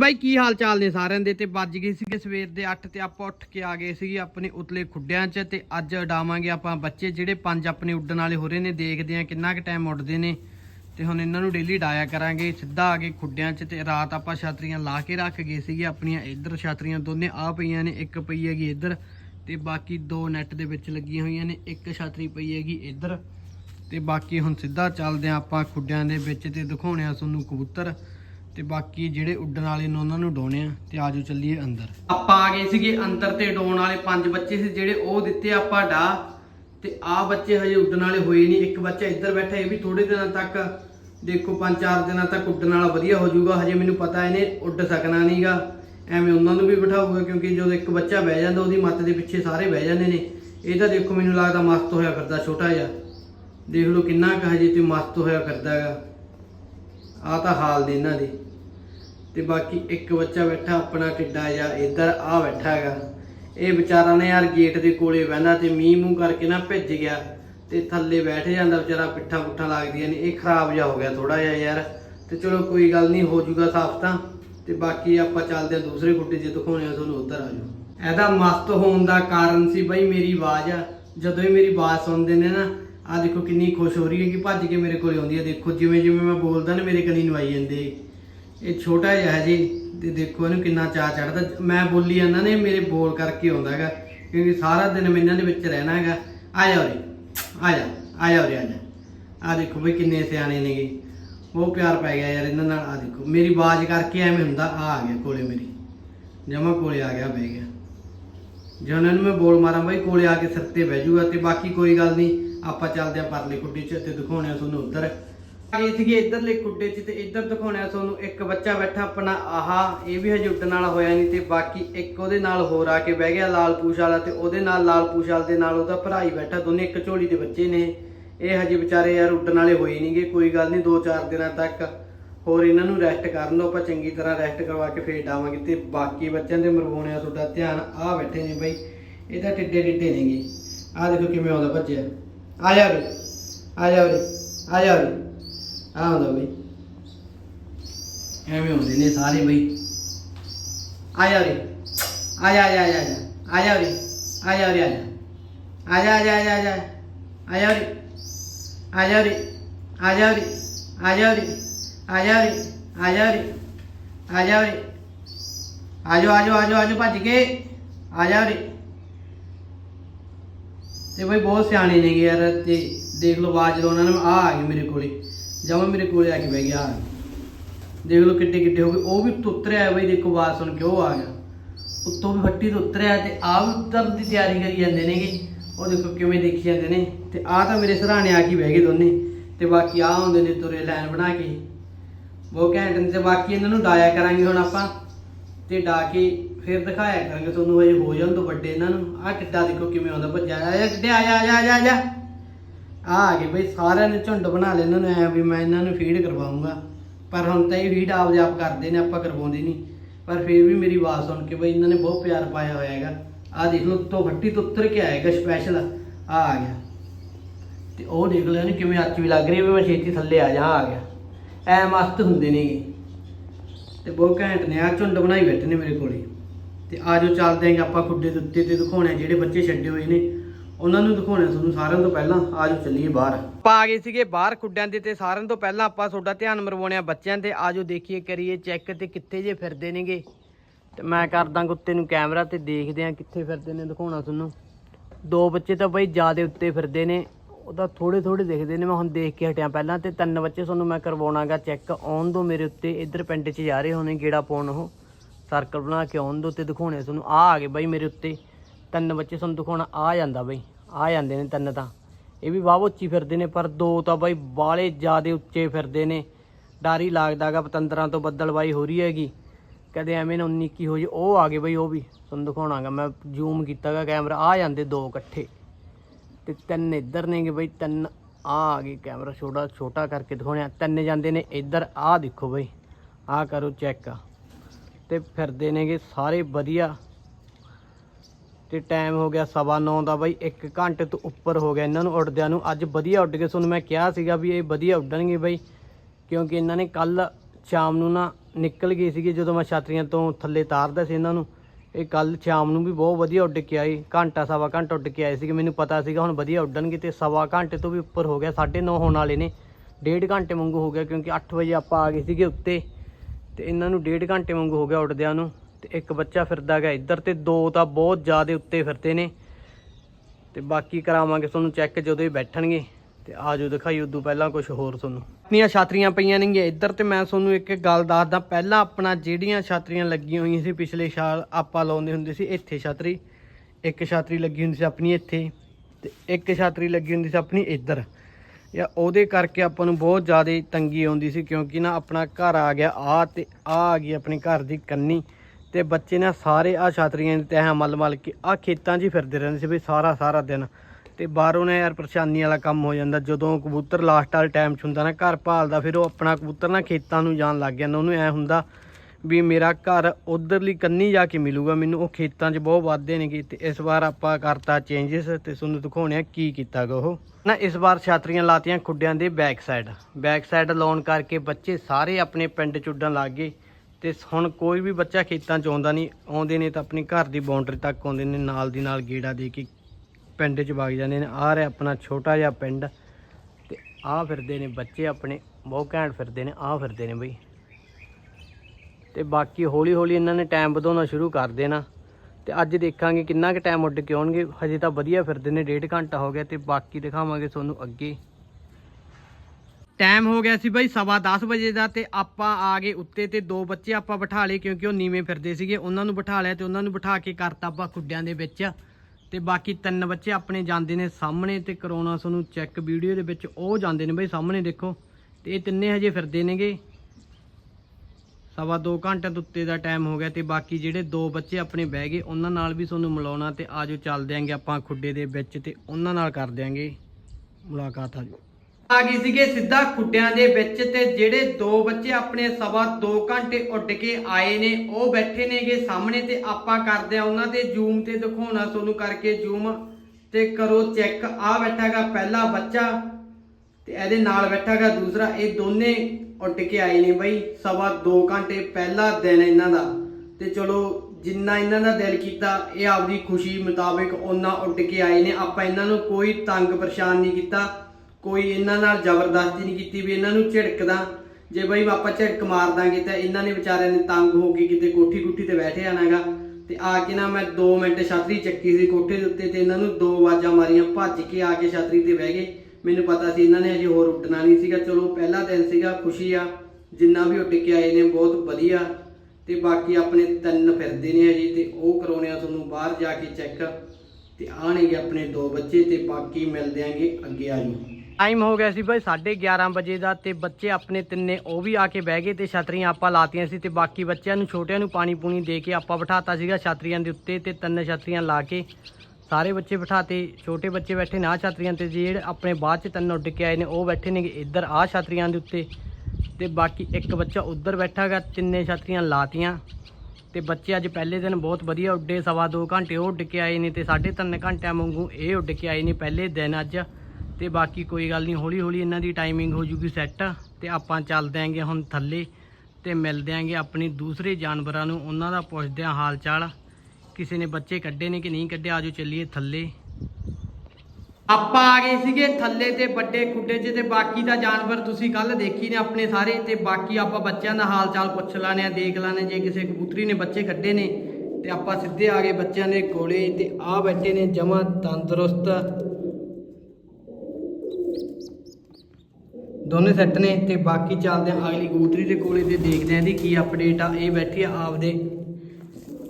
ਬਾਈ, ਕੀ ਹਾਲ ਚਾਲ ਨੇ ਸਾਰਿਆਂ ਦੇ? ਤੇ ਵੱਜ ਗਏ ਸੀਗੇ ਸਵੇਰ ਦੇ 8 ਤੇ ਆਪਾਂ ਉੱਠ ਕੇ ਆ ਗਏ ਸੀਗੇ ਆਪਣੇ ਉਤਲੇ ਖੁੱਡਿਆਂ 'ਚ ਤੇ ਅੱਜ ਉਡਾਵਾਂਗੇ ਆਪਾਂ ਬੱਚੇ, ਜਿਹੜੇ ਪੰਜ ਆਪਣੇ ਉੱਡਣ ਵਾਲੇ ਹੋ ਰਹੇ ਨੇ, ਦੇਖਦੇ ਆ ਕਿੰਨਾ ਕੁ ਟਾਈਮ ਉੱਡਦੇ ਨੇ। ਤੇ ਹੁਣ ਇਹਨਾਂ ਨੂੰ ਡੇਲੀ ਡਾਇਆ ਕਰਾਂਗੇ, ਸਿੱਧਾ ਆ ਕੇ ਖੁੱਡਿਆਂ 'ਚ ਤੇ ਰਾਤ ਆਪਾਂ ਛਾਤਰੀਆਂ ਲਾ ਕੇ ਰੱਖ ਗਏ ਸੀਗੇ, ਆਪਣੀਆਂ ਇੱਧਰ ਛਾਤਰੀਆਂ ਦੋਨੇ ਆ ਪਈਆਂ ਨੇ, ਇੱਕ ਪਈ ਹੈਗੀ ਇੱਧਰ ਤੇ ਬਾਕੀ ਦੋ ਨੈਟ ਦੇ ਵਿੱਚ ਲੱਗੀਆਂ ਹੋਈਆਂ ਨੇ, ਇੱਕ ਛਾਤਰੀ ਪਈ ਹੈਗੀ ਇੱਧਰ ਤੇ ਬਾਕੀ ਹੁਣ ਸਿੱਧਾ ਚੱਲਦੇ ਆ ਆਪਾਂ ਖੁੱਡਿਆਂ ਦੇ ਵਿੱਚ ਤੇ ਦਿਖਾਉਣੇ ਆ ਤੁਹਾਨੂੰ ਕਬੂਤਰ। ਤੇ ਬਾਕੀ ਜਿਹੜੇ ਉੱਡਣ ਵਾਲੇ ਨੇ ਉਹਨਾਂ ਨੂੰ ਡਾਉਣੇ ਆ ਤੇ ਆਜੋ ਚੱਲੀਏ ਅੰਦਰ। ਆਪਾਂ ਆ ਗਏ ਸੀਗੇ ਅੰਦਰ ਤੇ ਡਾਉਣ ਵਾਲੇ ਪੰਜ ਬੱਚੇ ਸੀ ਜਿਹੜੇ ਉਹ ਦਿੱਤੇ ਆਪਾਂ ਡਾ ਤੇ ਆ ਬੱਚੇ ਹਜੇ ਉੱਡਣ ਵਾਲੇ ਹੋਏ ਨਹੀਂ। ਇੱਕ ਬੱਚਾ ਇੱਧਰ ਬੈਠਾ ਇਹ ਵੀ ਥੋੜੇ ਦਿਨਾਂ ਤੱਕ, ਦੇਖੋ ਪੰਜ ਚਾਰ ਦਿਨਾਂ ਤੱਕ ਉੱਡਣ ਵਾਲਾ ਵਧੀਆ ਹੋ ਜਾਊਗਾ। ਹਜੇ ਮੈਨੂੰ ਪਤਾ ਇਹਨੇ ਉੱਡ ਸਕਣਾ ਨਹੀਂਗਾ ਐਵੇਂ ਉਹਨਾਂ ਨੂੰ ਵੀ ਬਿਠਾਊਗਾ ਕਿਉਂਕਿ ਜਦੋਂ ਇੱਕ ਬੱਚਾ ਬਹਿ ਜਾਂਦਾ ਉਹਦੀ ਮੱਤ ਦੇ ਪਿੱਛੇ ਸਾਰੇ ਬਹਿ ਜਾਂਦੇ ਨੇ। ਇਹ ਤਾਂ ਦੇਖੋ ਮੈਨੂੰ ਲੱਗਦਾ ਮਸਤ ਹੋਇਆ ਕਰਦਾ ਛੋਟਾ ਜਿਹਾ। ਦੇਖ ਲਓ ਕਿੰਨਾ ਕੁ ਹਜੇ ਤੇ ਮਸਤ ਹੋਇਆ ਕਰਦਾ ਹੈਗਾ। ਆ ਤਾਂ ਹਾਲ ਨੇ ਇਹਨਾਂ ਦੇ। ਤੇ ਬਾਕੀ ਇੱਕ ਬੱਚਾ ਬੈਠਾ ਆਪਣਾ ਟਿੱਡਾ ਜਾਂ ਇੱਧਰ ਆ ਬੈਠਾ ਹੈਗਾ। ਇਹ ਵਿਚਾਰਾ ਨੇ ਯਾਰ ਗੇਟ ਦੇ ਕੋਲੇ ਬਹਿੰਦਾ ਤੇ ਮੀਂਹ ਮੂੰਹ ਕਰਕੇ ਨਾ ਭਿੱਜ ਗਿਆ ਤੇ ਥੱਲੇ ਬੈਠ ਜਾਂਦਾ ਵਿਚਾਰਾ, ਪਿੱਠਾਂ ਪੁੱਠਾਂ ਲੱਗਦੀਆਂ ਨੇ। ਇਹ ਖਰਾਬ ਜਿਹਾ ਹੋ ਗਿਆ ਥੋੜਾ ਜਿਹਾ ਯਾਰ। ਤੇ ਚਲੋ ਕੋਈ ਗੱਲ ਨਹੀਂ, ਹੋ ਜਾਊਗਾ ਸਾਫ਼ ਤਾਂ। ਤੇ ਬਾਕੀ ਆਪਾਂ ਚੱਲਦੇ ਆ ਦੂਸਰੇ ਗੁੱਟੇ ਜੇ ਦਿਖਾਉਣੇ ਆ, ਤੁਹਾਨੂੰ ਉੱਧਰ ਆ ਜਾਓ। ਇਹਦਾ ਮਸਤ ਹੋਣ ਦਾ ਕਾਰਨ ਸੀ ਬਈ ਮੇਰੀ ਆਵਾਜ਼ ਆ। ਜਦੋਂ ਹੀ ਮੇਰੀ ਆਵਾਜ਼ ਸੁਣਦੇ ਨੇ ਨਾ ਆ ਦੇਖੋ ਕਿੰਨੀ ਖੁਸ਼ ਹੋ ਰਹੀ ਹੈ ਕਿ ਭੱਜ ਕੇ ਮੇਰੇ ਕੋਲ ਆਉਂਦੀ ਹੈ। ਦੇਖੋ, ਜਿਵੇਂ ਜਿਵੇਂ ਮੈਂ ਬੋਲਦਾ ਨਾ, ਮੇਰੇ ਕਨੀ ਨਵਾਈ ਜਾਂਦੇ ਇਹ ਛੋਟਾ ਜਿਹਾ ਹੈ ਜੀ, ਤੇ ਦੇਖੋ ਇਹਨੂੰ ਕਿੰਨਾ ਚਾਅ ਚੜਦਾ ਮੈਂ ਬੋਲੀ ਜਾਂਦਾ ਨੇ ਮੇਰੇ ਬੋਲ ਕਰਕੇ ਆਉਂਦਾ ਹੈਗਾ, ਕਿਉਂਕਿ ਸਾਰਾ ਦਿਨ ਮੈਂ ਇਹਨਾਂ ਦੇ ਵਿੱਚ ਰਹਿਣਾ ਹੈਗਾ। ਆ ਜਾ ਉਰੇ ਆ ਜਾ ਆ ਜਾ ਉਰੇ ਆ ਜਾ ਆ ਦੇਖੋ ਬਈ ਕਿੰਨੇ ਸਿਆਣੇ ਨੇਗੇ ਬਹੁਤ ਪਿਆਰ ਪੈ ਗਿਆ ਯਾਰ ਇਹਨਾਂ ਨਾਲ। ਆ ਦੇਖੋ, ਮੇਰੀ ਆਵਾਜ਼ ਕਰਕੇ ਐਵੇਂ ਹੁੰਦਾ, ਆ ਆ ਗਿਆ ਕੋਲੇ ਮੇਰੀ। ਜਮਾ ਕੋਲੇ ਆ ਗਿਆ, ਬਹਿ ਗਿਆ। ਜੇ ਉਹਨਾਂ ਨੂੰ ਮੈਂ ਬੋਲ ਮਾਰਾਂ, ਬਾਈ ਕੋਲੇ ਆ ਕੇ ਸਿਰ ਤੇ ਬਹਿ ਜਾਊਗਾ ਤੇ ਬਾਕੀ ਕੋਈ ਗੱਲ ਨਹੀਂ। ਆਪਾਂ ਚੱਲਦੇ ਆ ਪਰਲੇ ਕੁੱਡੀ 'ਚ ਤੇ ਦਿਖਾਉਣੇ ਆ ਤੁਹਾਨੂੰ ਉੱਧਰ। ਆਏ ਸੀਗੇ ਇੱਧਰਲੇ ਕੁੱਡੇ 'ਚ ਤੇ ਇੱਧਰ ਦਿਖਾਉਣੇ ਆ ਤੁਹਾਨੂੰ ਇੱਕ ਬੱਚਾ ਬੈਠਾ ਆਪਣਾ। ਆਹਾ ਇਹ ਵੀ ਹਜੇ ਉੱਡਣ ਵਾਲਾ ਹੋਇਆ ਨਹੀਂ ਤੇ ਬਾਕੀ ਇੱਕ ਉਹਦੇ ਨਾਲ ਹੋਰ ਆ ਕੇ ਬਹਿ ਗਿਆ ਲਾਲ ਪੂਛ ਵਾਲਾ ਤੇ ਉਹਦੇ ਨਾਲ ਲਾਲ ਪੂਛ ਵਾਲੇ ਦੇ ਨਾਲ ਉਹਦਾ ਭਰਾ ਹੀ ਬੈਠਾ। ਦੋਨੇ ਇੱਕ ਝੋਲੀ ਦੇ ਬੱਚੇ ਨੇ ਇਹ। ਹਜੇ ਵਿਚਾਰੇ ਯਾਰ ਉੱਡਣ ਵਾਲੇ ਹੋਏ ਨਹੀਂਗੇ ਕੋਈ ਗੱਲ ਨਹੀਂ 2-4 ਦਿਨਾਂ ਤੱਕ ਹੋਰ ਇਹਨਾਂ ਨੂੰ ਰੈਸਟ ਕਰਨ ਦੋ ਆਪਾਂ ਚੰਗੀ ਤਰ੍ਹਾਂ ਰੈਸਟ ਕਰਵਾ ਕੇ ਫੇਰ ਆਵਾਂਗੇ ਤੇ ਬਾਕੀ ਬੱਚਿਆਂ ਦੇ ਮਰਵਾਉਣੇ ਆ ਤੁਹਾਡਾ ਧਿਆਨ। ਆ ਬੈਠੇ ਨੇ ਬਈ, ਇਹ ਤਾਂ ਟਿੱਡੇ ਟਿੱਡੇ ਨੇਗੇ। ਆ ਦੇਖੋ ਕਿਵੇਂ ਆਉਂਦਾ ਭੱਜਿਆ। ਆ ਜਾ ਵੇ ਆ ਜਾ ਵੇ ਆ ਜਾ ਵੇ ਆਉਂਦਾ ਬਈ ਐਵੇਂ ਹੁੰਦੇ ਨੇ ਸਾਰੇ ਬਈ ਆ ਜਾ ਵੇ ਆ ਜਾ ਆ ਜਾ ਆ ਜਾ ਆ ਜਾ ਵੇ ਆ ਜਾ ਵੇ ਆ ਜਾ ਆ ਜਾ ਆ ਜਾ ਆ ਜਾ ਆ ਜਾ ਵੇ ਆ ਜਾ ਵੇ ਆ ਜਾ ਵੇ ਆ ਜਾ ਵੇ ਆ ਜਾ ਵੇ ਆ ਜਾ ਵੇ ਆ ਜਾ ਵੇ ਆ ਜਾਓ ਆ ਜਾਓ ਆ ਜਾਓ ਆ ਜਾਓ ਭੱਜ ਕੇ ਆ ਜਾ ਵੇ ਤੇ ਬਈ ਬਹੁਤ ਸਿਆਣੇ ਨੇਗੇ ਯਾਰ, ਤੇ ਦੇਖ ਲਓ ਆਵਾਜ਼ ਜਦੋਂ ਉਹਨਾਂ ਨੇ ਆ ਆ ਗਈ ਮੇਰੇ ਕੋਲੇ। ਜਮਾ ਮੇਰੇ ਕੋਲੇ ਆ ਕੇ ਬਹਿ ਗਿਆ। ਦੇਖ ਲਓ ਕਿੱਡੇ ਕਿੱਡੇ ਹੋ ਗਏ। ਉਹ ਵੀ ਤੁੱਤਰਿਆ ਬਈ, ਦੇਖੋ ਆਵਾਜ਼ ਸੁਣ ਕੇ, ਉਹ ਆ ਗਿਆ। ਉੱਤੋਂ ਵੀ ਫੱਟੀ ਤੋਂ ਉਤਰਿਆ ਤੇ ਆ ਵੀ ਉਤਰਨ ਦੀ ਤਿਆਰੀ ਕਰੀ ਜਾਂਦੇ ਨੇਗੇ ਉਹ ਦੇਖੋ ਕਿਵੇਂ ਦੇਖੀ ਜਾਂਦੇ ਨੇ। ਤੇ ਆ ਤਾਂ ਮੇਰੇ ਸਰਾਣੇ ਆ ਕੇ ਬਹਿ ਗਏ ਦੋਨੇ। ਤੇ ਬਾਕੀ ਆ ਹੁੰਦੇ ਨੇ ਤੁਰੇ ਲਾਈਨ ਬਣਾ ਕੇ। ਬਹੁਤ ਘੈਂਟ ਨੇ ਤੇ ਬਾਕੀ ਇਹਨਾਂ ਨੂੰ ਡਾਇਆ ਕਰਾਂਗੇ ਹੁਣ ਆਪਾਂ। ਤੇ ਡਾ ਕੇ ਫਿਰ ਦਿਖਾਇਆ ਕਰਾਂਗੇ ਤੁਹਾਨੂੰ ਹਜੇ ਹੋ ਜਾਣ ਤੋਂ ਵੱਡੇ ਇਹਨਾਂ ਨੂੰ। ਆਹ ਕਿੱਡਾ ਦੇਖੋ ਕਿਵੇਂ ਆਉਂਦਾ ਭੱਜਿਆ ਆ ਜਾ ਕਿੱਡੇ ਆ ਜਾ ਆ ਜਾ ਆ ਜਾ, ਆ ਜਾ। ਆ ਆ ਗਏ ਬਈ ਸਾਰਿਆਂ ਨੇ ਝੁੰਡ ਬਣਾ ਲਏ ਇਹਨਾਂ ਨੂੰ ਐ ਵੀ ਮੈਂ ਇਹਨਾਂ ਨੂੰ ਫੀਡ ਕਰਵਾਉਂਗਾ। ਪਰ ਹੁਣ ਤਾਂ ਇਹ ਫੀਡ ਆਪਦੇ ਆਪ ਕਰਦੇ ਨੇ ਆਪਾਂ ਕਰਵਾਉਂਦੇ ਨਹੀਂ। ਪਰ ਫਿਰ ਵੀ ਮੇਰੀ ਆਵਾਜ਼ ਸੁਣ ਕੇ ਬਈ ਇਹਨਾਂ ਨੇ ਬਹੁਤ ਪਿਆਰ ਪਾਇਆ ਹੋਇਆ ਹੈਗਾ। ਆ ਦੇਖ ਲਓ ਤੋਂ ਫੱਟੀ ਤੋਂ ਉੱਤਰ ਕੇ ਆਏਗਾ ਸਪੈਸ਼ਲ ਆ ਆ ਗਿਆ। ਤੇ ਉਹ ਦੇਖ ਲਿਆ ਨਹੀਂ ਕਿਵੇਂ ਅੱਛ ਵੀ ਲੱਗ ਰਹੀ ਹੈ ਵੀ ਮੈਂ ਛੇਤੀ ਥੱਲੇ ਆ ਜਾ ਆ ਗਿਆ। ਐ ਮਸਤ ਹੁੰਦੇ ਨੇਗੇ। ਤੇ ਬਹੁਤ ਘੈਂਟ ਨੇ ਆ ਝੁੰਡ ਬਣਾਈ ਬੈਠੇ ਨੇ ਮੇਰੇ ਕੋਲੇ। ਤੇ ਆਜੋ ਚੱਲਦੇ ਆਂ ਆਪਾਂ ਖੁੱਡੇ ਦੇ ਉੱਤੇ ਤੇ ਦਿਖਾਉਣੇ ਜਿਹੜੇ ਬੱਚੇ ਛੱਡੇ ਹੋਏ ਨੇ। ਉਹਨਾਂ ਨੂੰ ਦਿਖਾਉਣੇ ਤੁਹਾਨੂੰ ਸਾਰਿਆਂ ਤੋਂ ਪਹਿਲਾਂ। ਆਜੋ ਚੱਲੀਏ ਬਾਹਰ। ਆਪਾਂ ਆ ਗਏ ਸੀਗੇ ਬਾਹਰ ਖੁੱਡਿਆਂ ਦੇ ਤੇ ਸਾਰਿਆਂ ਤੋਂ ਪਹਿਲਾਂ ਆਪਾਂ ਤੁਹਾਡਾ ਧਿਆਨ ਮਰਵਾਉਣੇ ਆ ਬੱਚਿਆਂ ਤੇ। ਆਜੋ ਦੇਖੀਏ, ਕਰੀਏ ਚੈੱਕ ਤੇ ਕਿੱਥੇ ਜੇ ਫਿਰਦੇ ਨੇਗੇ। ਤੇ ਮੈਂ ਕਰਦਾ ਕੁੱਤੇ ਨੂੰ ਕੈਮਰਾ ਤੇ ਦੇਖਦੇ ਆ ਕਿੱਥੇ ਫਿਰਦੇ ਨੇ ਦਿਖਾਉਣਾ ਤੁਹਾਨੂੰ। ਦੋ ਬੱਚੇ ਤਾਂ ਬਈ ਜਿਆਦੇ ਉੱਤੇ ਫਿਰਦੇ ਨੇ। ਉਹ ਤਾਂ ਥੋੜੇ ਥੋੜੇ ਦਿਖਦੇ ਨੇ, ਮੈਂ ਹੁਣ ਦੇਖ ਕੇ ਹਟਿਆ ਪਹਿਲਾਂ ਤੇ ਤਿੰਨ ਬੱਚੇ ਤੁਹਾਨੂੰ ਮੈਂ ਕਰਵਾਉਣਾਗਾ ਚੈੱਕ ਆਉਣ ਦੋ ਮੇਰੇ ਉੱਤੇ। ਇੱਧਰ ਪਿੰਡ 'ਚ ਜਾ ਰਹੇ ਹੋਣੇ ਗੇੜਾ ਪਾਉਣ ਉਹ। ਸਰਕਲ ਬਣਾ ਕੇ ਆਉਣ ਦੇ ਉੱਤੇ ਦਿਖਾਉਣੇ ਤੁਹਾਨੂੰ। ਆ ਆ ਗਏ ਬਾਈ ਮੇਰੇ ਉੱਤੇ। ਤਿੰਨ ਬੱਚੇ ਤੁਹਾਨੂੰ ਦਿਖਾਉਣਾ, ਆ ਜਾਂਦਾ ਬਾਈ। ਆ ਜਾਂਦੇ ਨੇ ਤਿੰਨ ਤਾਂ। ਇਹ ਵੀ ਵਾਹ ਉੱਚੀ ਫਿਰਦੇ ਨੇ, ਪਰ ਦੋ ਤਾਂ ਬਾਈ ਬਾਲੇ ਜਿਆਦੇ ਉੱਚੇ ਫਿਰਦੇ ਨੇ। ਡਰ ਹੀ ਲੱਗਦਾਗਾ ਪਤੰਦਰਾਂ ਤੋਂ ਬੱਦਲ ਬਾਈ ਹੋ ਰਹੀ ਹੈਗੀ। ਕਦੇ ਐਵੇਂ ਨਾ 19 ਕੀ ਹੋ ਜੇ ਉਹ ਆ ਗਏ ਬਈ, ਉਹ ਵੀ ਤੁਹਾਨੂੰ ਦਿਖਾਉਣਾਗਾ। ਮੈਂ ਜ਼ੂਮ ਕੀਤਾਗਾ ਕੈਮਰਾ ਆ ਜਾਂਦੇ ਦੋ ਇਕੱਠੇ। ਤੇ ਤਿੰਨ ਇੱਧਰ ਨੇਗੇ ਬਈ, ਤਿੰਨ ਆ ਆ ਗਏ ਕੈਮਰਾ ਛੋਟਾ ਛੋਟਾ ਕਰਕੇ ਦਿਖਾਉਣਿਆ ਤਿੰਨ ਜਾਂਦੇ ਨੇ ਇੱਧਰ। ਆ ਦੇਖੋ ਬਈ। ਆ ਕਰੋ ਚੈੱਕ ਤੇ ਫਿਰਦੇ ਨੇਗੇ ਸਾਰੇ ਵਧੀਆ। ਤੇ ਟਾਈਮ ਹੋ ਗਿਆ ਸਵਾ ਨੌ ਦਾ ਬਾਈ 1 ਘੰਟੇ ਤੋਂ ਉੱਪਰ ਹੋ ਗਿਆ ਇਹਨਾਂ ਨੂੰ ਉੱਡਦਿਆਂ ਨੂੰ। ਅੱਜ ਵਧੀਆ ਉੱਡ ਗਏ। ਤੁਹਾਨੂੰ ਮੈਂ ਕਿਹਾ ਸੀਗਾ ਵੀ ਇਹ ਵਧੀਆ ਉੱਡਣਗੇ ਬਾਈ, ਕਿਉਂਕਿ ਇਹਨਾਂ ਨੇ ਕੱਲ ਸ਼ਾਮ ਨੂੰ ਨਾ ਨਿਕਲ ਗਈ ਸੀਗੀ, ਜਦੋਂ ਮੈਂ ਛਾਤਰੀਆਂ ਤੋਂ ਥੱਲੇ ਤਾਰਦਾ ਸੀ ਇਹਨਾਂ ਨੂੰ। ਇਹ ਕੱਲ ਸ਼ਾਮ ਨੂੰ ਵੀ ਬਹੁਤ ਵਧੀਆ ਉੱਡ ਕੇ ਆਈ ਘੰਟਾ, ਸਵਾ ਘੰਟਾ ਉੱਡ ਕੇ ਆਏ ਸੀਗੇ। ਮੈਨੂੰ ਪਤਾ ਸੀਗਾ ਹੁਣ ਵਧੀਆ ਉੱਡਣਗੇ ਤੇ ਸਵਾ ਘੰਟੇ ਤੋਂ ਵੀ ਉੱਪਰ ਹੋ ਗਿਆ। 9:30 ਹੋਣ ਵਾਲੇ ਨੇ। ਡੇਢ ਘੰਟੇ ਵਾਂਗੂ ਹੋ ਗਿਆ, ਕਿਉਂਕਿ 8 ਵਜੇ ਆਪਾਂ ਆ ਗਏ ਸੀਗੇ ਉੱਤੇ। ਤੇ ਇਹਨਾਂ ਨੂੰ ਡੇਢ ਘੰਟੇ ਵਾਂਗੂ ਹੋ ਗਿਆ ਉੱਡਦਿਆਂ ਨੂੰ ਤੇ ਇੱਕ ਬੱਚਾ ਫਿਰਦਾ ਗਿਆ ਇੱਧਰ ਤੇ ਦੋ ਤਾਂ ਬਹੁਤ ਜ਼ਿਆਦਾ ਉੱਤੇ ਫਿਰਦੇ ਨੇ। ਤੇ ਬਾਕੀ ਕਰਾਵਾਂਗੇ ਤੁਹਾਨੂੰ ਚੈੱਕ ਜਦੋਂ ਹੀ ਬੈਠਣਗੇ ਤੇ ਆਜੋ ਦਿਖਾਈ ਉਦੋਂ ਪਹਿਲਾਂ ਕੁਝ ਹੋਰ ਤੁਹਾਨੂੰ। ਆਪਣੀਆਂ ਛਾਤਰੀਆਂ ਪਈਆਂ ਨੇਗੀਆਂ ਇੱਧਰ ਤੇ ਮੈਂ ਤੁਹਾਨੂੰ ਇੱਕ ਗੱਲ ਦੱਸਦਾ, ਪਹਿਲਾਂ ਆਪਣਾ ਜਿਹੜੀਆਂ ਛਾਤਰੀਆਂ ਲੱਗੀਆਂ ਹੋਈਆਂ ਸੀ ਪਿਛਲੇ ਸਾਲ ਆਪਾਂ ਲਾਉਂਦੇ ਹੁੰਦੇ ਸੀ ਇੱਥੇ ਛਾਤਰੀ, ਇੱਕ ਛਾਤਰੀ ਲੱਗੀ ਹੁੰਦੀ ਸੀ ਆਪਣੀ ਇੱਥੇ ਤੇ ਇੱਕ ਛਾਤਰੀ ਲੱਗੀ ਹੁੰਦੀ ਸੀ ਆਪਣੀ ਇੱਧਰ। ਜਾਂ ਉਹਦੇ ਕਰਕੇ ਆਪਾਂ ਨੂੰ ਬਹੁਤ ਜ਼ਿਆਦਾ ਤੰਗੀ ਆਉਂਦੀ ਸੀ, ਕਿਉਂਕਿ ਨਾ ਆਪਣਾ ਘਰ ਆ ਗਿਆ, ਆ ਤੇ ਆ ਆ ਗਈ ਆਪਣੇ ਘਰ ਦੀ ਕੰਨੀ ਤੇ ਬੱਚੇ ਨਾ ਸਾਰੇ ਆ ਛਾਤਰੀਆਂ ਦੇ ਤਹਿ ਮਲ ਮਲ ਕੇ ਆ ਖੇਤਾਂ 'ਚ ਹੀ ਫਿਰਦੇ ਰਹਿੰਦੇ ਸੀ ਵੀ ਸਾਰਾ ਸਾਰਾ ਦਿਨ ਤੇ ਬਾਹਰੋਂ ਨਾ ਯਾਰ ਪਰੇਸ਼ਾਨੀ ਵਾਲਾ ਕੰਮ ਹੋ ਜਾਂਦਾ, ਜਦੋਂ ਕਬੂਤਰ ਲਾਸਟ ਵਾਲੇ ਟਾਈਮ 'ਚ ਹੁੰਦਾ ਨਾ ਘਰ ਭਾਲਦਾ, ਫਿਰ ਉਹ ਆਪਣਾ ਕਬੂਤਰ ਨਾ ਖੇਤਾਂ ਨੂੰ ਜਾਣ ਲੱਗ ਜਾਂਦਾ, ਉਹਨੂੰ ਐ ਹੁੰਦਾ ਵੀ ਮੇਰਾ ਘਰ ਉਧਰਲੀ ਕੰਨੀ ਜਾ ਕੇ ਮਿਲੂਗਾ। ਮੈਨੂੰ ਉਹ ਖੇਤਾਂ 'ਚ ਬਹੁਤ ਵਾਧੇ ਨੇਗੇ ਤੇ ਇਸ ਵਾਰ ਆਪਾਂ ਕਰਤਾ ਚੇਂਜਸ ਤੇ ਤੁਹਾਨੂੰ ਦਿਖਾਉਣੇ ਆ ਕੀ ਕੀਤਾ ਗਾ ਉਹ। ਨਾ, ਇਸ ਵਾਰ ਛਾਤਰੀਆਂ ਲਾਤੀਆਂ ਖੁੱਡਿਆਂ ਦੇ ਬੈਕ ਸਾਈਡ ਬੈਕ ਸਾਈਡ ਲਾਉਣ ਕਰਕੇ ਬੱਚੇ ਸਾਰੇ ਆਪਣੇ ਪਿੰਡ ਚ ਉੱਡਣ ਲੱਗ ਗਏ ਤੇ ਹੁਣ ਕੋਈ ਵੀ ਬੱਚਾ ਖੇਤਾਂ ਚ ਆਉਂਦਾ ਨਹੀਂ, ਆਉਂਦੇ ਨੇ ਤਾਂ ਆਪਣੀ ਘਰ ਦੀ ਬਾਉਂਡਰੀ ਤੱਕ ਆਉਂਦੇ ਨੇ, ਨਾਲ ਦੀ ਨਾਲ ਗੇੜਾ ਦੇ ਕੇ ਪਿੰਡ ਚ ਵਗ ਜਾਂਦੇ ਨੇ। ਆਹ ਰਿਹਾ ਆਪਣਾ ਛੋਟਾ ਜਿਹਾ ਪਿੰਡ ਤੇ ਆਹ ਫਿਰਦੇ ਨੇ ਬੱਚੇ ਆਪਣੇ, ਬਹੁਤ ਘੈਂਟ ਫਿਰਦੇ ਨੇ, ਆਹ ਫਿਰਦੇ ਨੇ ਬਈ। ਤੇ ਬਾਕੀ ਹੌਲੀ ਹੌਲੀ ਇਹਨਾਂ ਨੇ ਟਾਈਮ ਵਧਾਉਣਾ ਸ਼ੁਰੂ ਕਰ ਦੇਣਾ। ਤੇ ਅੱਜ ਦੇਖਾਂਗੇ ਕਿੰਨਾ ਕੁ ਟਾਈਮ ਉੱਡ ਕੇ ਆਉਣਗੇ। ਹਜੇ ਤਾਂ ਵਧੀਆ ਫਿਰਦੇ ਨੇ, ਡੇਢ ਘੰਟਾ ਹੋ ਗਿਆ ਤੇ ਬਾਕੀ ਦਿਖਾਵਾਂਗੇ ਤੁਹਾਨੂੰ ਅੱਗੇ। ਟਾਈਮ ਹੋ ਗਿਆ ਸੀ ਬਾਈ ਸਵਾ 10 ਵਜੇ ਦਾ ਤੇ ਆਪਾਂ ਆ ਗਏ ਉੱਤੇ ਤੇ ਦੋ ਬੱਚੇ ਆਪਾਂ ਬਿਠਾ ਲਏ ਕਿਉਂਕਿ ਉਹ ਨੀਵੇਂ ਫਿਰਦੇ ਸੀਗੇ। ਉਹਨਾਂ ਨੂੰ ਬਿਠਾ ਲਿਆ ਤੇ ਉਹਨਾਂ ਨੂੰ ਬਿਠਾ ਕੇ ਕਰਤਾ ਆਪਾਂ ਖੁੱਡਿਆਂ ਦੇ ਵਿੱਚ। ਤੇ ਬਾਕੀ ਤਿੰਨ ਬੱਚੇ ਆਪਣੇ ਜਾਂਦੇ ਨੇ ਸਾਹਮਣੇ ਤੇ ਕਰੋਨਾ ਤੁਹਾਨੂੰ ਚੈੱਕ ਵੀਡੀਓ ਦੇ ਵਿੱਚ ਉਹ ਜਾਂਦੇ ਨੇ ਬਾਈ ਸਾਹਮਣੇ ਦੇਖੋ। ਤੇ ਇਹ ਤਿੰਨੇ ਹਜੇ ਫਿਰਦੇ ਨੇਗੇ। ਸਵਾ 2 ਘੰਟੇ ਤੋਂ ਉੱਤੇ ਦਾ ਟਾਈਮ ਹੋ ਗਿਆ ਤੇ ਬਾਕੀ ਜਿਹੜੇ ਦੋ ਬੱਚੇ ਆਪਣੇ ਬਹਿ ਗਏ, ਉਹਨਾਂ ਨਾਲ ਵੀ ਤੁਹਾਨੂੰ ਮਿਲਾਉਣਾ ਤੇ ਆਜੋ ਚੱਲ ਦਿਆਂਗੇ ਆਪਾਂ ਖੁੱਡੇ ਦੇ ਵਿੱਚ ਤੇ ਉਹਨਾਂ ਨਾਲ ਕਰ ਦਿਆਂਗੇ ਮੁਲਾਕਾਤ ਆਜੋ। ਆ ਗਏ ਸੀਗੇ ਸਿੱਧਾ ਖੁੱਡਿਆਂ ਦੇ ਵਿੱਚ ਤੇ ਜਿਹੜੇ ਦੋ ਬੱਚੇ ਆਪਣੇ ਸਵਾ 2 ਘੰਟੇ ਉੱਡ ਕੇ ਆਏ ਨੇ, ਉਹ ਬੈਠੇ ਨੇਗੇ ਸਾਹਮਣੇ ਤੇ ਆਪਾਂ ਕਰਦੇ ਆ ਉਹਨਾਂ ਤੇ ਜ਼ੂਮ ਤੇ ਦਿਖਾਉਣਾ ਤੁਹਾਨੂੰ ਕਰਕੇ ਜ਼ੂਮ ਤੇ ਕਰੋ ਚੈੱਕ ਆ ਬੈਠਾਗਾ ਪਹਿਲਾ ਬੱਚਾ ਤੇ ਇਹਦੇ ਨਾਲ ਬੈਠਾਗਾ ਦੂਸਰਾ, ਇਹ ਦੋਨੇ ਉੱਡ ਕੇ ਆਏ ਨੇ ਬਈ, ਸਵਾ 2 ਘੰਟੇ ਪਹਿਲਾ ਦਿਨ ਇਹਨਾਂ ਦਾ। ਤੇ ਚਲੋ, ਜਿੰਨਾ ਇਹਨਾਂ ਦਾ ਦਿਲ ਕੀਤਾ, ਇਹ ਆਪਦੀ ਖੁਸ਼ੀ ਮੁਤਾਬਿਕ ਉਹਨਾਂ ਉੱਡ ਕੇ ਆਏ ਨੇ। ਆਪਾਂ ਇਹਨਾਂ ਨੂੰ ਕੋਈ ਤੰਗ ਪਰੇਸ਼ਾਨ ਨਹੀਂ ਕੀਤਾ, ਕੋਈ ਇਹਨਾਂ ਨਾਲ ਜ਼ਬਰਦਸਤੀ ਨਹੀਂ ਕੀਤੀ ਵੀ ਇਹਨਾਂ ਨੂੰ ਝਿੜਕਦਾ। ਜੇ ਬਈ ਆਪਾਂ ਝਿੜਕ ਮਾਰ ਦਾਂਗੇ ਤਾਂ ਇਹਨਾਂ ਨੇ ਵਿਚਾਰਿਆਂ ਨੇ ਤੰਗ ਹੋ ਕੇ ਕਿਤੇ ਕੋਠੀ ਕੁੱਠੀ ਤੇ ਬੈਠੇ ਆਣਾਗਾ ਤੇ ਆ ਕੇ ਨਾ ਮੈਂ 2 ਮਿੰਟ ਛਤਰੀ ਚੱਕੀ ਸੀ ਕੋਠੇ ਦੇ ਉੱਤੇ ਤੇ ਇਹਨਾਂ ਨੂੰ ਦੋ ਆਵਾਜ਼ਾਂ ਮਾਰੀਆਂ, ਭੱਜ ਕੇ ਆ ਕੇ ਛਤਰੀ ਤੇ ਬਹਿ ਗਏ। ਮੈਨੂੰ ਪਤਾ ਸੀ ਇਹਨਾਂ ਨੇ ਅਜੇ ਹੋਰ ਉੱਡਣਾ ਨਹੀਂ ਸੀਗਾ। ਚਲੋ ਪਹਿਲਾ ਦਿਨ ਸੀਗਾ, ਖੁਸ਼ੀ ਆ। ਜਿੰਨਾ ਵੀ ਉੱਡ ਕੇ ਆਏ ਨੇ, ਬਹੁਤ ਵਧੀਆ। ਤੇ ਬਾਕੀ ਆਪਣੇ ਤਿੰਨ ਫਿਰਦੇ ਨੇ ਅਜੇ ਤੇ ਉਹ ਕਰਾਉਣੇ ਆ ਤੁਹਾਨੂੰ ਬਾਹਰ ਜਾ ਕੇ ਚੈੱਕ ਤੇ ਆਣਗੇ ਆਪਣੇ ਦੋ ਬੱਚੇ ਤੇ ਬਾਕੀ ਮਿਲਦੇ ਆਂਗੇ ਅੱਗੇ ਆ ਜੀ ਟਾਈਮ ਹੋ ਗਿਆ ਸੀ ਭਾਈ 11:30 ਵਜੇ ਦਾ ਤੇ ਬੱਚੇ ਆਪਣੇ ਤਿੰਨੇ ਉਹ ਵੀ ਆ ਕੇ ਬਹਿ ਗਏ ਤੇ ਛਤਰੀਆਂ ਆਪਾਂ ਲਾਤੀਆਂ ਸੀ ਤੇ ਬਾਕੀ ਬੱਚਿਆਂ ਨੂੰ ਛੋਟਿਆਂ ਨੂੰ ਪਾਣੀ ਪੂਣੀ ਦੇ ਕੇ ਆਪਾਂ ਬਿਠਾਤਾ ਸੀਗਾ ਛਤਰੀਆਂ ਦੇ ਉੱਤੇ ਤੇ ਤਿੰਨ ਛਤਰੀਆਂ ਲਾ ਕੇ। ਸਾਰੇ ਬੱਚੇ ਬਿਠਾਤੇ, ਛੋਟੇ ਬੱਚੇ ਬੈਠੇ ਨੇ ਆਹ ਛਤਰੀਆਂ ਤੇ, ਜਿਹੜੇ ਆਪਣੇ ਬਾਅਦ ਚ ਤਿੰਨ ਉੱਡ ਕੇ ਆਏ ਨੇ, ਉਹ ਬੈਠੇ ਨੇ ਇੱਧਰ ਆਹ ਛਤਰੀਆਂ ਦੇ ਉੱਤੇ। ਤੇ ਬਾਕੀ ਇੱਕ ਬੱਚਾ ਉੱਧਰ ਬੈਠਾਗਾ ਤਿੰਨੇ ਛਤਰੀਆਂ ਲਾਤੀਆਂ। ਤੇ ਬੱਚੇ ਅੱਜ ਪਹਿਲੇ ਦਿਨ ਬਹੁਤ ਵਧੀਆ ਉੱਡੇ, ਸਵਾ 2 ਘੰਟੇ ਉਹ ਉੱਡ ਕੇ ਆਏ ਨੇ ਤੇ 3.5 ਘੰਟਿਆਂ ਵਾਂਗੂ ਇਹ ਉੱਡ ਕੇ ਆਏ ਨੇ ਪਹਿਲੇ ਦਿਨ ਅੱਜ। ਤੇ ਬਾਕੀ ਕੋਈ ਗੱਲ ਨਹੀਂ ਹੌਲੀ ਹੌਲੀ ਇਹਨਾਂ ਦੀ ਟਾਈਮਿੰਗ ਹੋ ਜੂਗੀ ਸੈੱਟ ਤੇ ਆਪਾਂ ਚੱਲਦੇ ਆਂਗੇ ਹੁਣ ਥੱਲੇ ਤੇ ਮਿਲਦੇ ਆਂਗੇ ਆਪਣੀ ਦੂਸਰੇ ਜਾਨਵਰਾਂ ਨੂੰ, ਉਹਨਾਂ ਦਾ ਪੁੱਛਦੇ ਆਂ ਹਾਲ ਚਾਲ ਕਿਸੇ ਨੇ ਬੱਚੇ ਕੱਢੇ ਨੇ ਕਿ ਨਹੀਂ ਕੱਢੇ ਆਜੋ ਚੱਲੀਏ ਥੱਲੇ। ਆਪਾਂ ਆ ਗਏ ਸੀਗੇ ਥੱਲੇ ਤੇ ਵੱਡੇ ਖੁੱਡੇ 'ਚ ਤੇ ਬਾਕੀ ਦਾ ਜਾਨਵਰ ਤੁਸੀਂ ਕੱਲ ਦੇਖੀ ਨੇ ਆਪਣੇ ਸਾਰੇ, ਤੇ ਬਾਕੀ ਆਪਾਂ ਬੱਚਿਆਂ ਦਾ ਹਾਲ ਚਾਲ ਪੁੱਛ ਲਾਣੇ ਆ ਦੇਖ ਲਾਣੇ ਜੇ ਕਿਸੇ ਕਬੂਤਰੀ ਨੇ ਬੱਚੇ ਕੱਢੇ ਨੇ, ਤੇ ਆਪਾਂ ਸਿੱਧੇ ਆ ਗਏ ਬੱਚਿਆਂ ਦੇ ਕੋਲੇ, ਤੇ ਆ ਬੈਠੇ ਨੇ ਜਮਾ ਤੰਦਰੁਸਤ। ਦੋਨੇ ਸੈੱਟ ਨੇ, ਤੇ ਬਾਕੀ ਚੱਲਦੇ ਆ ਅਗਲੀ ਕਬੂਤਰੀ ਦੇ ਕੋਲੇ ਤੇ ਦੇਖਦੇ ਆ ਇਹਦੀ ਕੀ ਅਪਡੇਟ ਆ, ਇਹ ਬੈਠੀ ਆ ਆਪਦੇ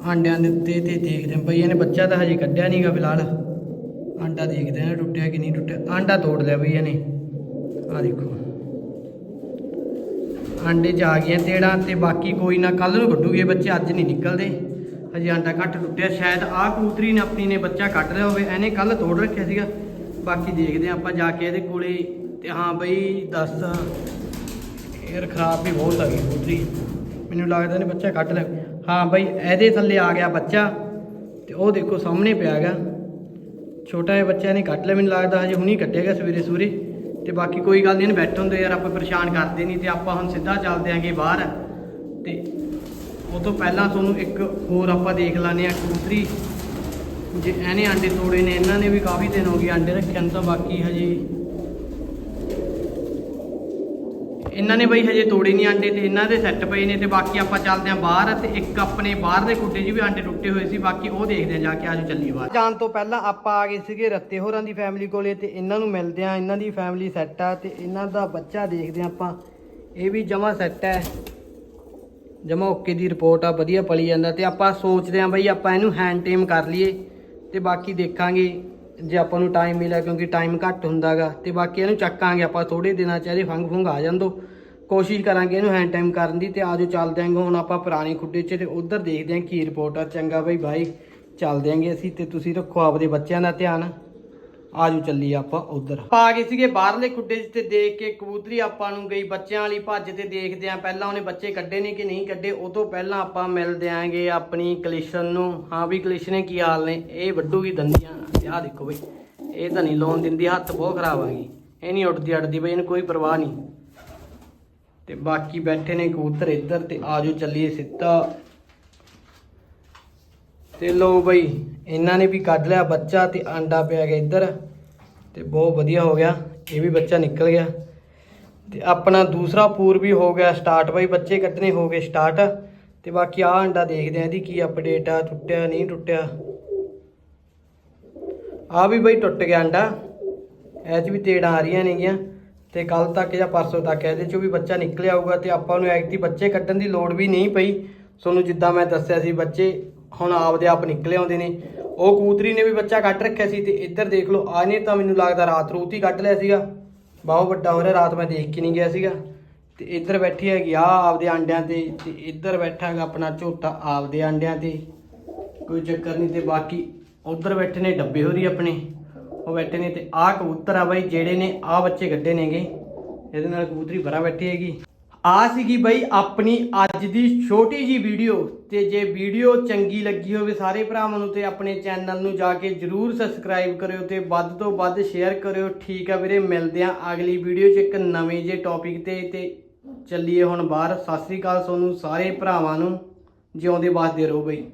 ਆਂਡਿਆਂ ਦੇ ਉੱਤੇ ਤੇ ਦੇਖਦੇ ਆ ਬਈ ਇਹਨੇ ਬੱਚਾ ਤਾਂ ਹਜੇ ਕੱਢਿਆ ਨਹੀਂਗਾ ਫਿਲਹਾਲ। ਆਂਡਾ ਦੇਖਦੇ ਆ ਟੁੱਟਿਆ ਕਿ ਨਹੀਂ ਟੁੱਟਿਆ। ਆਂਡਾ ਤੋੜ ਲਿਆ ਬਈ ਇਹਨੇ। ਆ ਦੇਖੋ। ਆਂਡੇ ਚ ਆ ਗਈਆਂ ਤੇੜਾਂ ਤੇ ਬਾਕੀ ਕੋਈ ਨਾ ਕੱਲ ਨੂੰ ਕੱਢੂਗੇ ਬੱਚੇ, ਅੱਜ ਨਹੀਂ ਨਿਕਲਦੇ। ਹਜੇ ਆਂਡਾ ਘੱਟ ਟੁੱਟਿਆ। ਸ਼ਾਇਦ ਆਹ ਕੂਤਰੀ ਨੇ ਆਪਣੀ ਨੇ ਬੱਚਾ ਕੱਢ ਲਿਆ ਹੋਵੇ। ਇਹਨੇ ਕੱਲ ਤੋੜ ਰੱਖਿਆ ਸੀਗਾ। ਬਾਕੀ ਦੇਖਦੇ ਆ ਆਪਾਂ ਜਾ ਕੇ ਇਹਦੇ ਕੋਲੇ। ਤੇ ਹਾਂ ਬਈ ਦੱਸ ਏਅਰ ਖਰਾਬ ਵੀ ਬਹੁਤ ਆ ਗਈ ਕੂਤਰੀ ਮੈਨੂੰ ਲੱਗਦਾ ਨੇ ਬੱਚਾ ਕੱਢ ਲਿਆ। ਹਾਂ ਬਈ, ਇਹਦੇ ਥੱਲੇ ਆ ਗਿਆ ਬੱਚਾ ਤੇ ਉਹ ਦੇਖੋ ਸਾਹਮਣੇ ਪਿਆ ਗਾ ਛੋਟਾ ਜਿਹਾ ਬੱਚਾ ਨੇ ਕੱਟ ਲਿਆ ਮੈਨੂੰ ਲੱਗਦਾ, ਹਜੇ ਹੁਣੀ ਕੱਢੇਗਾ ਸਵੇਰੇ ਸਵੇਰੇ ਤੇ ਬਾਕੀ ਕੋਈ ਗੱਲ ਨਹੀਂ ਇਹਨੂੰ ਬੈਠਣ ਦੇ ਯਾਰ, ਆਪਾਂ ਪਰੇਸ਼ਾਨ ਕਰਦੇ ਨਹੀਂ ਤੇ ਆਪਾਂ ਹੁਣ ਸਿੱਧਾ ਚੱਲਦੇ ਆਂਗੇ ਬਾਹਰ। ਤੇ ਉਹ ਤੋਂ ਪਹਿਲਾਂ ਤੁਹਾਨੂੰ ਇੱਕ ਹੋਰ ਆਪਾਂ ਦੇਖ ਲਾਨੇ ਆ ਕਬੂਤਰੀ ਜੇ ਇਹਨੇ ਆਂਡੇ ਤੋੜੇ ਨੇ, ਇਹਨਾਂ ਨੇ ਵੀ ਕਾਫੀ ਦਿਨ ਹੋ ਗਏ ਆਂਡੇ ਰੱਖਿਆ ਨੂੰ ਤਾਂ ਬਾਕੀ ਹਜੇ ਇਹਨਾਂ ਨੇ ਬਈ ਹਜੇ ਤੋੜੇ ਨਹੀਂ ਆਂਡੇ ਤੇ ਇਹਨਾਂ ਦੇ ਸੈੱਟ ਪਏ ਨੇ ਤੇ ਬਾਕੀ ਆਪਾਂ ਚੱਲਦੇ ਆਂ ਬਾਹਰ ਤੇ ਇੱਕ ਆਪਣੇ ਬਾਹਰ ਦੇ ਕੁੱਟੇ 'ਚ ਵੀ ਆਂਡੇ ਟੁੱਟੇ ਹੋਏ ਸੀ, ਬਾਕੀ ਉਹ ਦੇਖਦੇ ਆਂ ਜਾ ਕੇ, ਆਜੋ ਚੱਲੀਏ ਬਾਹਰ। ਜਾਣ ਤੋਂ ਪਹਿਲਾਂ ਆਪਾਂ ਆ ਗਏ ਸੀਗੇ ਰੱਤੇ ਹੋਰਾਂ ਦੀ ਫੈਮਿਲੀ ਕੋਲੇ ਤੇ ਇਹਨਾਂ ਨੂੰ ਮਿਲਦੇ ਆਂ, ਇਹਨਾਂ ਦੀ ਫੈਮਿਲੀ ਸੈੱਟ ਆ ਤੇ ਇਹਨਾਂ ਦਾ ਬੱਚਾ ਦੇਖਦੇ ਆਂ ਆਪਾਂ। ਇਹ ਵੀ ਜਮਾ ਸੈੱਟ ਹੈ ਜਮਾ ਓਕੇ ਦੀ ਰਿਪੋਰਟ ਆ, ਵਧੀਆ ਪਲੀ ਜਾਂਦਾ ਤੇ ਆਪਾਂ ਸੋਚਦੇ ਆਂ ਬਈ ਆਪਾਂ ਇਹਨੂੰ ਹੈਂਡ ਟੇਮ ਕਰ ਲਈਏ ਤੇ ਬਾਕੀ ਦੇਖਾਂਗੇ ਜੇ ਆਪਾਂ ਨੂੰ ਟਾਈਮ ਮਿਲਿਆ ਕਿਉਂਕਿ ਟਾਈਮ ਘੱਟ ਹੁੰਦਾਗਾ ਤੇ ਬਾਕੀ ਇਹਨੂੰ ਚੱਕਾਂਗੇ ਆਪਾਂ ਥੋੜੇ ਦਿਨਾਂ ਚ, ਇਹਦੇ ਫੰਗ ਫੁੰਗ ਆ ਜਾਂਦੋ ਕੋਸ਼ਿਸ਼ ਕਰਾਂਗੇ ਇਹਨੂੰ ਹੈਂਡ ਟਾਈਮ ਕਰਨ ਦੀ ਤੇ ਆਜੋ ਚੱਲਦੇ ਆਂਗੇ ਹੁਣ ਆਪਾਂ ਪੁਰਾਣੇ ਖੁੱਡੇ 'ਚ ਤੇ ਉਧਰ ਦੇਖਦੇ ਆਂ ਕੀ ਰਿਪੋਰਟ ਆ। ਚੰਗਾ ਬਈ ਬਾਈ, ਚੱਲਦੇ ਆਂਗੇ ਅਸੀਂ ਤੇ ਤੁਸੀਂ ਰੱਖੋ ਆਪਦੇ ਬੱਚਿਆਂ ਦਾ ਧਿਆਨ। ਆਜੋ ਚੱਲੀਏ ਆਪਾਂ ਉਧਰ। ਪਾ ਗਏ ਸੀਗੇ ਬਾਹਰਲੇ ਖੁੱਡੇ 'ਚ ਤੇ ਦੇਖ ਕੇ ਕਬੂਤਰੀ ਆਪਾਂ ਨੂੰ ਗਈ ਬੱਚਿਆਂ ਵਾਲੀ ਭੱਜ ਤੇ ਦੇਖਦੇ ਆਂ ਪਹਿਲਾਂ ਉਹਨੇ ਬੱਚੇ ਕੱਢੇ ਨੇ ਕਿ ਨਹੀਂ ਕੱਢੇ, ਉਹ ਤੋਂ ਪਹਿਲਾਂ ਆਪਾਂ ਮਿਲਦੇ ਆਂਗੇ ਆਪਣੀ ਕਲੇਸ਼ਨ ਨੂੰ। ਹਾਂ ਵੀ ਕਲੇਸ਼ਨੇ ਕੀ ਹਾਲ ਨੇ? ਇਹ ਵੱਡੂਗੀ ਦੰਦੀਆਂ? ਆਹ ਦੇਖੋ ਬਈ, ਇਹ ਤਾਂ ਨਹੀਂ ਲਾਉਣ ਦਿੰਦੀ, ਹੱਥ ਬਹੁਤ ਖਰਾਬ ਆ ਗਈ ਇਹ ਨਹੀਂ ਉੱਡਦੀ ਅੜਦੀ ਬਈ, ਇਹਨੂੰ ਕੋਈ ਪਰਵਾਹ ਨਹੀਂ। ਤੇ ਬਾਕੀ ਬੈਠੇ ਨੇ ਕਬੂਤਰ ਇੱਧਰ ਤੇ ਆਜੋ ਚੱਲੀਏ ਸਿੱਧਾ। ਤੇ ਲੋ ਬਈ, ਇਹਨਾਂ ਨੇ ਵੀ ਕੱਢ ਲਿਆ ਬੱਚਾ ਤੇ ਆਂਡਾ ਪਿਆ ਗਿਆ ਇੱਧਰ। ਤੇ ਬਹੁਤ ਵਧੀਆ ਹੋ ਗਿਆ, ਇਹ ਵੀ ਬੱਚਾ ਨਿਕਲ ਗਿਆ। ਤੇ ਆਪਣਾ ਦੂਸਰਾ ਪੂਰ ਵੀ ਹੋ ਗਿਆ ਸਟਾਰਟ ਬਈ, ਬੱਚੇ ਕੱਢਣੇ ਹੋ ਗਏ ਸਟਾਰਟ। ਤੇ ਬਾਕੀ ਆ ਅੰਡਾ ਦੇਖਦੇ ਆ ਇਹਦੀ ਕੀ ਅਪਡੇਟ ਆ, ਟੁੱਟਿਆ, ਨਹੀਂ ਟੁੱਟਿਆ। ਆ ਵੀ ਬਈ ਟੁੱਟ ਗਿਆ ਅੰਡਾ, ਇਹ 'ਚ ਵੀ ਤੇੜਾਂ ਆ ਰਹੀਆਂ ਨੇਗੀਆਂ। ਤੇ ਕੱਲ ਤੱਕ ਜਾਂ ਪਰਸੋਂ ਤੱਕ ਇਹਦੇ 'ਚੋਂ ਵੀ ਬੱਚਾ ਨਿਕਲ ਆਊਗਾ ਤੇ ਆਪਾਂ ਨੂੰ ਐਕਟੀ ਬੱਚੇ ਕੱਢਣ ਦੀ ਲੋੜ ਵੀ ਨਹੀਂ ਪਈ। ਤੁਹਾਨੂੰ ਜਿੱਦਾਂ ਮੈਂ ਦੱਸਿਆ ਸੀ, ਬੱਚੇ ਹੁਣ ਆਪਦੇ ਆਪ ਨਿਕਲੇ ਆਉਂਦੇ ਨੇ। ਉਹ ਕੂਤਰੀ ਨੇ ਵੀ ਬੱਚਾ ਕੱਢ ਰੱਖਿਆ ਸੀ ਤੇ ਇੱਧਰ ਦੇਖ ਲਓ ਆ ਨੇ ਤਾਂ ਮੈਨੂੰ ਲੱਗਦਾ ਰਾਤ ਰੂਤ ਹੀ ਕੱਢ ਲਿਆ ਸੀਗਾ। ਬਹੁਤ ਵੱਡਾ ਹੋ ਰਿਹਾ, ਰਾਤ ਮੈਂ ਦੇਖ ਕੇ ਨਹੀਂ ਗਿਆ ਸੀਗਾ। ਤੇ ਇੱਧਰ ਬੈਠੀ ਹੈਗੀ ਆ ਆਪਦੇ ਆਂਡਿਆਂ ਤੇ ਤੇ ਇੱਧਰ ਬੈਠਾ ਹੈਗਾ ਆਪਣਾ ਝੋਟਾ ਆਪਦੇ ਆਂਡਿਆਂ ਤੇ। ਕੋਈ ਚੱਕਰ ਨਹੀਂ ਤੇ ਬਾਕੀ ਉਧਰ ਬੈਠੇ ਨੇ, ਡੱਬੇ ਹੋਰੀ ਆਪਣੇ। ਉਹ ਬੈਠੇ ਨੇ ਤੇ ਆਹ ਕਬੂਤਰ ਆ ਬਾਈ, ਜਿਹੜੇ ਨੇ ਆਹ ਬੱਚੇ ਕੱਢੇ ਨੇਗੇ। ਇਹਦੇ ਨਾਲ ਕਬੂਤਰੀ ਭਰਾ ਬੈਠੀ ਹੈਗੀ। ਆ ਸੀਗੀ ਬਈ ਆਪਣੀ ਅੱਜ ਦੀ ਛੋਟੀ ਜੀ ਵੀਡੀਓ ਤੇ ਜੇ ਵੀਡੀਓ ਚੰਗੀ ਲੱਗੀ ਹੋਵੇ ਸਾਰੇ ਭਰਾਵਾਂ ਨੂੰ ਤੇ ਆਪਣੇ ਚੈਨਲ ਨੂੰ ਜਾ ਕੇ ਜਰੂਰ ਸਬਸਕ੍ਰਾਈਬ ਕਰਿਓ ਤੇ ਵੱਧ ਤੋਂ ਵੱਧ ਸ਼ੇਅਰ ਕਰਿਓ। ਠੀਕ ਆ ਵੀਰੇ, ਮਿਲਦੇ ਆ ਅਗਲੀ ਵੀਡੀਓ 'ਚ ਇੱਕ ਨਵੇਂ ਜੇ ਟੌਪਿਕ ਤੇ ਤੇ ਚੱਲੀਏ ਹੁਣ ਬਾਹਰ। ਸਤਿ ਸ੍ਰੀ ਅਕਾਲ ਤੁਹਾਨੂੰ ਸਾਰੇ ਭਰਾਵਾਂ ਨੂੰ। ਜਿਉਂਦੇ ਵੱਸਦੇ ਰਹੋ ਬਈ।